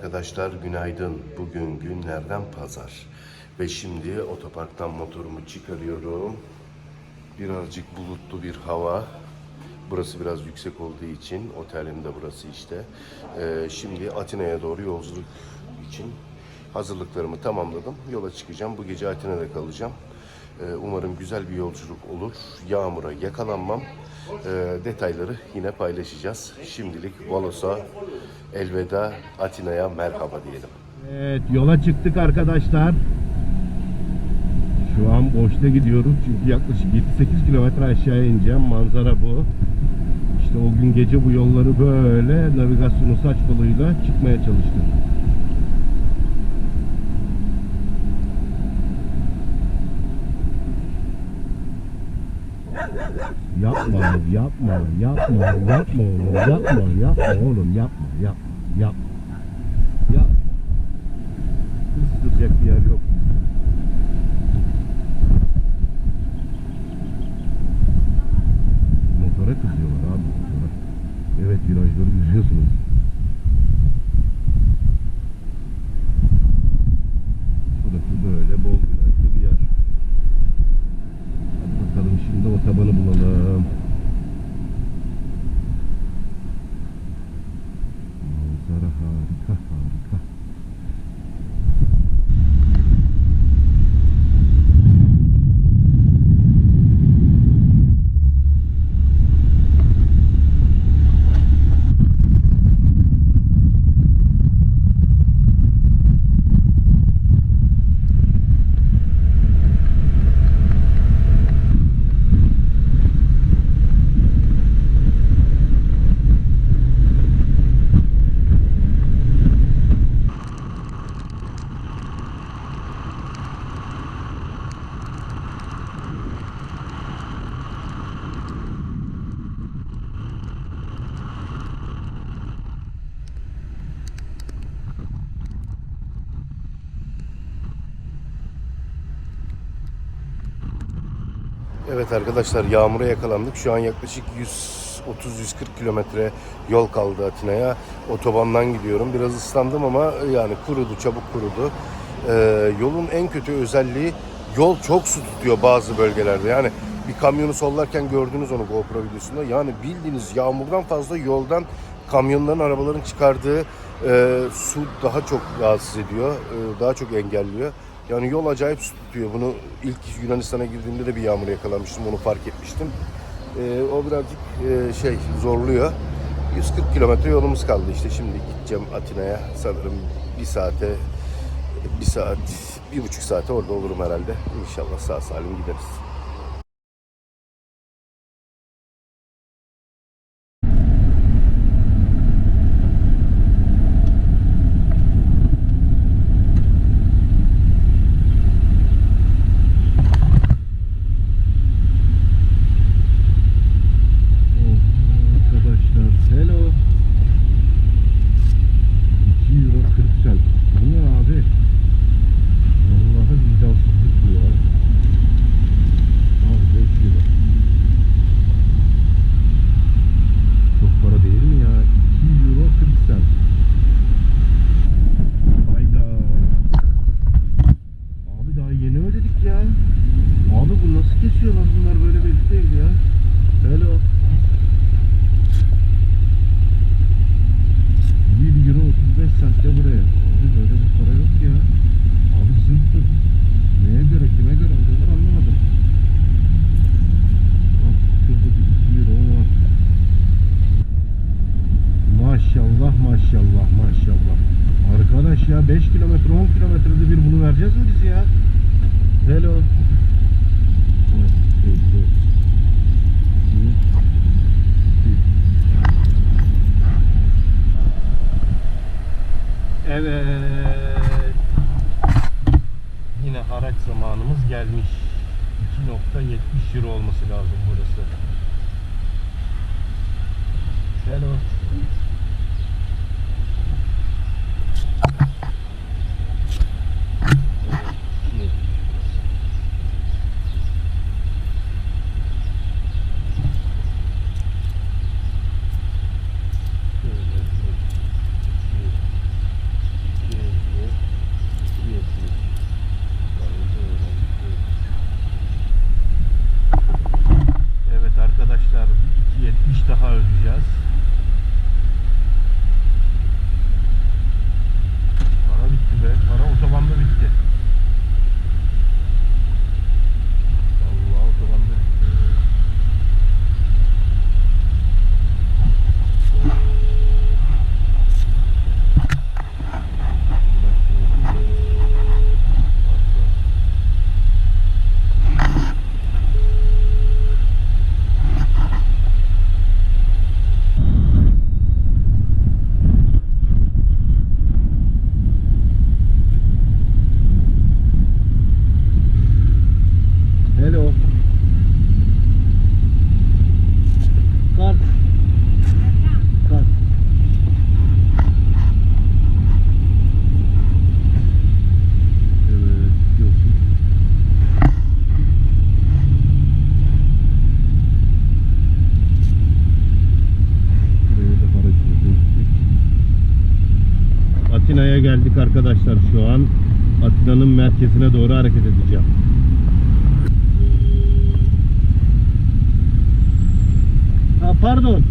arkadaşlar günaydın. Bugün günlerden pazar. Ve şimdi otoparktan motorumu çıkarıyorum. Birazcık bulutlu bir hava. Burası biraz yüksek olduğu için otelim de burası işte. Ee, şimdi Atina'ya doğru yolculuk için hazırlıklarımı tamamladım. Yola çıkacağım. Bu gece Atina'da kalacağım. Ee, umarım güzel bir yolculuk olur. Yağmura yakalanmam. Ee, detayları yine paylaşacağız. Şimdilik Valos'a elveda, Atina'ya merhaba diyelim. Evet yola çıktık arkadaşlar. Şu an boşta gidiyoruz çünkü yaklaşık 7-8 kilometre aşağıya ineceğim. Manzara bu. İşte o gün gece bu yolları böyle navigasyonu saç koluyla çıkmaya çalıştım. Yapma, yapma, yapma, yapma oğlum, yapma, yapma oğlum, yapma, yapma, yapma. Ya ısıtacak bir yer yok. Motora kızıyorlar abi motora. Evet virajları görüyorsunuz. Burası böyle bol virajlı bir yer. Hadi bakalım şimdi otobanı bulalım. Manzara harika harika. Evet arkadaşlar yağmura yakalandık. Şu an yaklaşık 130-140 kilometre yol kaldı Atina'ya. Otobandan gidiyorum. Biraz ıslandım ama yani kurudu, çabuk kurudu. Ee, yolun en kötü özelliği yol çok su tutuyor bazı bölgelerde. Yani bir kamyonu sollarken gördünüz onu GoPro videosunda. Yani bildiğiniz yağmurdan fazla yoldan kamyonların, arabaların çıkardığı e, su daha çok rahatsız ediyor. e, daha çok engelliyor. Yani yol acayip su tutuyor. Bunu ilk Yunanistan'a girdiğimde de bir yağmur yakalamıştım. Onu fark etmiştim. E, o birazcık e, şey zorluyor. 140 kilometre yolumuz kaldı işte. Şimdi gideceğim Atina'ya. Sanırım bir saate, bir saat, bir buçuk saate orada olurum herhalde. İnşallah sağ salim gideriz. Arkadaşlar hello. 2 euro 40 cent. Bu ne abi? Vallahi vicdansızlık bu ya. Al 5 euro. Çok para değil mi ya? 2 euro 40 cent. Hayda. Abi daha yeni ödedik ya. Abi bu nasıl kesiyorlar bunlar böyle belli değil ya. Hello. 1 euro 35 cent de buraya. Abi böyle bir para yok ya. Abi zırhtır. Neye göre kime göre ödüyorlar anlamadım. Bak şurada bir 2 euro var. Maşallah maşallah maşallah. Arkadaş ya 5 kilometre 10 kilometrede bir bunu vereceğiz mi biz ya? Hello. Evet, evet, evet. Bir, bir. Evet. Yine haraç zamanımız gelmiş. 2.70 euro olması lazım burası. Hello. An Atina'nın merkezine doğru hareket edeceğim. Ha, pardon.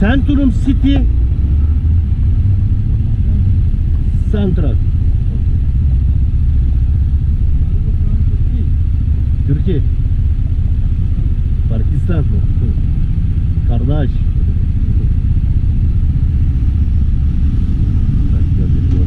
Centrum City Central. Türkiye. Pakistan mı? Kardeş. Başka bir yol.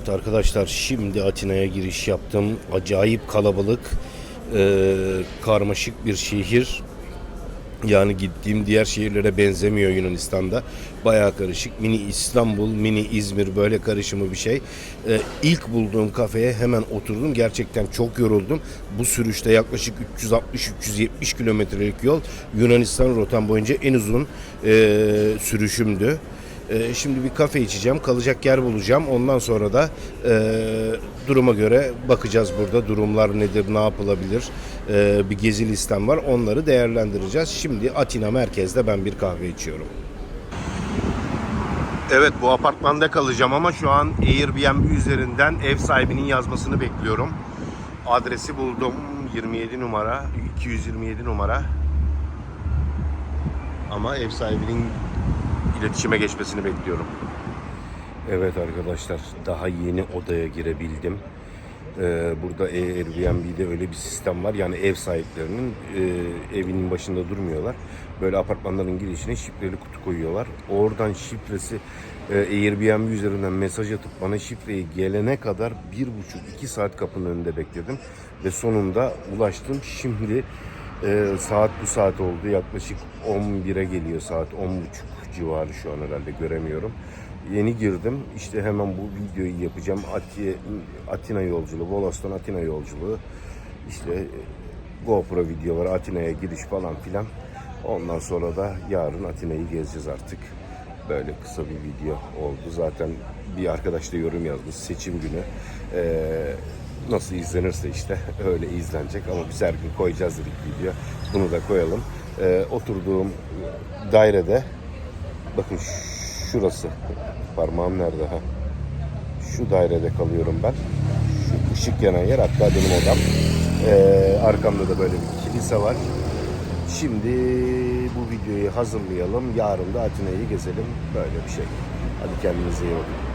Evet arkadaşlar şimdi Atina'ya giriş yaptım. Acayip kalabalık, e, karmaşık bir şehir. Yani gittiğim diğer şehirlere benzemiyor Yunanistan'da. Bayağı karışık. Mini İstanbul, mini İzmir böyle karışımı bir şey. E, ilk bulduğum kafeye hemen oturdum. Gerçekten çok yoruldum. Bu sürüşte yaklaşık 360-370 kilometrelik yol Yunanistan rotam boyunca en uzun e, sürüşümdü. Ee, şimdi bir kafe içeceğim, kalacak yer bulacağım. Ondan sonra da e, duruma göre bakacağız burada. Durumlar nedir, ne yapılabilir? Ee, bir gezi listem var, onları değerlendireceğiz. Şimdi Atina merkezde ben bir kahve içiyorum. Evet bu apartmanda kalacağım ama şu an Airbnb üzerinden ev sahibinin yazmasını bekliyorum. Adresi buldum. 27 numara, 227 numara. Ama ev sahibinin iletişime geçmesini bekliyorum. Evet arkadaşlar daha yeni odaya girebildim. Ee, burada Airbnb'de öyle bir sistem var. Yani ev sahiplerinin e, evinin başında durmuyorlar. Böyle apartmanların girişine şifreli kutu koyuyorlar. Oradan şifresi e, Airbnb üzerinden mesaj atıp bana şifreyi gelene kadar bir buçuk iki saat kapının önünde bekledim. Ve sonunda ulaştım. Şimdi e, saat bu saat oldu. Yaklaşık 11'e geliyor saat 10.30 civarı şu an herhalde göremiyorum. Yeni girdim. İşte hemen bu videoyu yapacağım. Ati, Atina yolculuğu, Volos'tan Atina yolculuğu. İşte e, GoPro videoları, Atina'ya giriş falan filan. Ondan sonra da yarın Atina'yı gezeceğiz artık. Böyle kısa bir video oldu. Zaten bir arkadaş da yorum yazmış. Seçim günü. Ee, nasıl izlenirse işte öyle izlenecek. Ama biz her gün koyacağız dedik video. Bunu da koyalım. Ee, oturduğum dairede bakın şurası. Parmağım nerede ha? Şu dairede kalıyorum ben. Şu ışık yanan yer hatta benim odam. Ee, arkamda da böyle bir kilise var. Şimdi bu videoyu hazırlayalım. Yarın da Atina'yı gezelim. Böyle bir şey. Hadi kendinize iyi bakın.